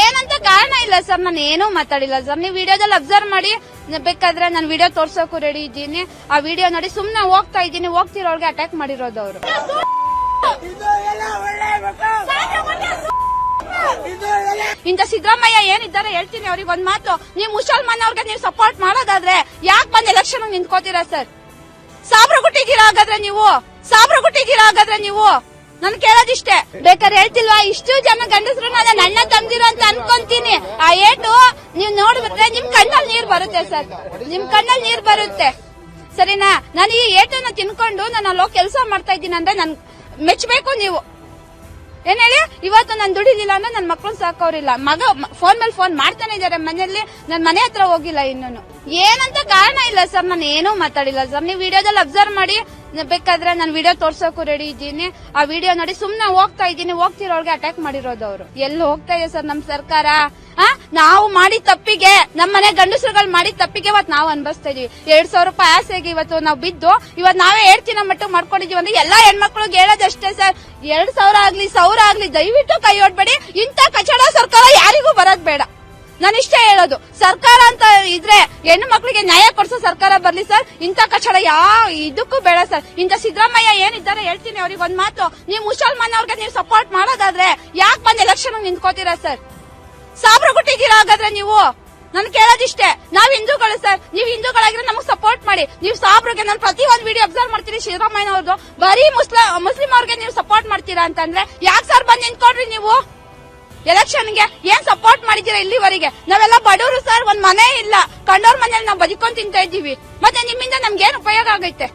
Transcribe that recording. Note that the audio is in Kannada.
ಏನಂತ ಕಾರಣ ಇಲ್ಲ ಸರ್, ನಾನು ಏನೂ ಮಾತಾಡಿಲ್ಲ ಸರ್. ನೀವು ವಿಡಿಯೋದಲ್ಲಿ ಅಬ್ಸರ್ವ್ ಮಾಡಿ, ಬೇಕಾದ್ರೆ ನಾನು ವಿಡಿಯೋ ತೋರ್ಸೋಕು ರೆಡಿ ಇದ್ದೀನಿ. ಆ ವಿಡಿಯೋ ನೋಡಿ, ಸುಮ್ನೆ ಹೋಗ್ತಾ ಇದ್ದೀನಿ. ಹೋಗ್ತಿರೋರ್ಗೆ ಅಟ್ಯಾಕ್ ಮಾಡಿರೋದು ಅವರು. ಇಂತ ಸಿದ್ದರಾಮಯ್ಯ ಏನಿದ್ದಾರೆ ಹೇಳ್ತೀನಿ ಅವ್ರಿಗೆ ಒಂದ್ ಮಾತು. ನೀವು ಮುಸಲ್ಮಾನ್ ಅವ್ರಿಗೆ ನೀವು ಸಪೋರ್ಟ್ ಮಾಡೋದಾದ್ರೆ ಯಾಕೆ ಬಂದ್ ಎಲೆಕ್ಷನ್ ನಿಂತ್ಕೋತೀರಾ ಸರ್? ಸಾಬ್ರ ಗುಟ್ಟಿಗಿರ ಹಾಗಾದ್ರೆ ನೀವು? ಸಾಬ್ರ ಗುಟ್ಟಿಗಿರ ಹಾಗಾದ್ರೆ ನೀವು? ನನ್ ಕೇಳೋದಿಷ್ಟೇ. ಬೇಕಾದ್ರೆ ಹೇಳ್ತಿಲ್ವಾ, ಇಷ್ಟು ಜನ ಗಂಡಸರು ನನ್ನ ಅಣ್ಣ ತಂದಿರೋ ಅಂತ ಅನ್ಕೊಂತೀನಿ. ಆ ಏಟು ನೀವ್ ನೋಡ್ಬಿಟ್ರೆ ನಿಮ್ ಕಣ್ಣಲ್ಲಿ ನೀರ್ ಬರುತ್ತೆ ಸರ್. ನಿಮ್ ಕಣ್ಣಲ್ಲಿ ನೀರ್ ಬರುತ್ತೆ. ಸರಿನಾ? ನಾನು ಈ ಏಟನ್ನ ತಿನ್ಕೊಂಡು ನಾನು ಅಲ್ಲೋ ಕೆಲಸ ಮಾಡ್ತಾ ಇದ್ದೀನಿ ಅಂದ್ರೆ ನನ್ ಮೆಚ್ಚಬೇಕು ನೀವು. ಏನ್ ಹೇಳಿ? ಇವತ್ತು ನಾನು ದುಡಿಲಿಲ್ಲ ಅಂದ್ರೆ ನನ್ನ ಮಕ್ಕಳು ಸಾಕೋರಿಲ್ಲ. ಮಗ ಫೋನ್ ಮೇಲೆ ಫೋನ್ ಮಾಡ್ತಾನೆ ಇದಾರೆ ಮನೆಯಲ್ಲಿ. ನನ್ ಮನೆ ಹತ್ರ ಹೋಗಿಲ್ಲ ಇನ್ನೂ ಏನಂತ ಕಾರಣ ಇಲ್ಲ ಸರ್, ನಾನು ಏನೂ ಮಾತಾಡಿಲ್ಲ ಸರ್. ನೀವು ವಿಡಿಯೋದಲ್ಲಿ ಅಬ್ಸರ್ವ್ ಮಾಡಿ ಬೇಕಾದ್ರೆ ನಾನು ವಿಡಿಯೋ ತೋರ್ಸೋಕು ರೆಡಿ ಇದ್ದೀನಿ. ಆ ವಿಡಿಯೋ ನೋಡಿ ಸುಮ್ನೆ ಹೋಗ್ತಾ ಇದ್ದೀನಿ. ಹೋಗ್ತಿರೋರ್ಗೆ ಅಟ್ಯಾಕ್ ಮಾಡಿರೋದು ಅವರು. ಎಲ್ಲಿ ಹೋಗ್ತಾ ಇದೆ ಸರ್ ನಮ್ ಸರ್ಕಾರ? ನಾವು ಮಾಡಿ ತಪ್ಪಿಗೆ ನಮ್ಮ ಮನೆ ಗಂಡಸರುಗಳು ಮಾಡಿ ತಪ್ಪಿಗೆ ಇವತ್ತು ನಾವು ಅನ್ಬಸ್ತಾ ಇದೀವಿ. ಎರಡ್ ಸಾವಿರ ರೂಪಾಯಿ ಆಸೆಗೆ ಇವತ್ತು ನಾವು ಬಿದ್ದು ಇವತ್ತು ನಾವೇ ಎರಡ್ ದಿನ ಮಟ್ಟ ಮಾಡ್ಕೊಂಡಿದೀವಿ ಅಂದ್ರೆ ಎಲ್ಲಾ ಹೆಣ್ಮಕ್ಳಿಗೆ ಹೇಳೋದಷ್ಟೇ ಸರ್. ಎರಡ್ ಸಾವಿರ ಆಗ್ಲಿ ಸಾವಿರ ಆಗ್ಲಿ, ದಯವಿಟ್ಟು ಕೈ ಹೊಡ್ಬೇಡಿ ಇಂಥ ಕಚಡ ಸರ್ಕಾರ ಯಾರಿಗೂ ಬರೋದ್ ಬೇಡ. ನಾನು ಇಷ್ಟೇ ಹೇಳೋದು. ಸರ್ಕಾರ ಅಂತ ಇದ್ರೆ ಹೆಣ್ಣು ಮಕ್ಕಳಿಗೆ ನ್ಯಾಯ ಕೊಡ್ಸೋ ಸರ್ಕಾರ ಬರ್ಲಿ ಸರ್. ಇಂಥ ಕಚಡ ಯಾವ ಇದಕ್ಕೂ ಬೇಡ ಸರ್. ಇಂಥ ಸಿದ್ದರಾಮಯ್ಯ ಏನಿದ್ದಾರೆ ಹೇಳ್ತೀನಿ ಅವ್ರಿಗೆ ಒಂದ್ ಮಾತು. ನೀವು ಮುಸಲ್ಮಾನ್ ಅವ್ರಿಗೆ ನೀವು ಸಪೋರ್ಟ್ ಮಾಡೋದಾದ್ರೆ ಯಾಕೆ ಬಂದ್ ಎಲೆಕ್ಷನ್ ನಿಂತ್ಕೋತೀರಾ ಸರ್? ಸಾಬ್ರ ಗುಟ್ಟಿಗೆ ಹಾಗಾದ್ರೆ ನೀವು? ನನ್ ಕೇಳೋದಿಷ್ಟೇ. ನಾವ್ ಹಿಂದೂಗಳು ಸರ್. ನೀವು ಹಿಂದೂಗಳಾಗಿದ್ರೆ ನಮಗ್ ಸಪೋರ್ಟ್ ಮಾಡಿ. ನೀವು ಸಾಬ್ರಿಗೆ ನಾನು ಪ್ರತಿ ಒಂದ್ ವಿಡಿಯೋ ಅಬ್ಸರ್ವ್ ಮಾಡ್ತೀನಿ ಸಿದ್ದರಾಮಯ್ಯ ಅವ್ರದ್ದು ಬರೀ ಮುಸ್ಲಿಂ ಮುಸ್ಲಿಂ ಅವ್ರಿಗೆ ನೀವು ಸಪೋರ್ಟ್ ಮಾಡ್ತೀರಾ ಅಂತಂದ್ರೆ ಯಾಕೆ ಸರ್ ಬಂದ್ ನಿಂತ್ಕೊಡ್ರಿ ನೀವು? ಎಲೆಕ್ಷನ್ಗೆ ಏನ್ ಸಪೋರ್ಟ್ ಮಾಡಿದ್ದೀರಾ ಇಲ್ಲಿವರೆಗೆ? ನಾವೆಲ್ಲ ಬಡವರು ಸರ್, ಒಂದ್ ಮನೆ ಇಲ್ಲ. ಕಂಡೋರ್ ಮನೇಲಿ ನಾವು ಬದುಕೊಂಡ್ ತಿಂತಾ ಇದ್ದೀವಿ. ಮತ್ತೆ ನಿಮ್ಮಿಂದ ನಮ್ಗೆ ಏನ್ ಉಪಯೋಗ ಆಗೈತೆ?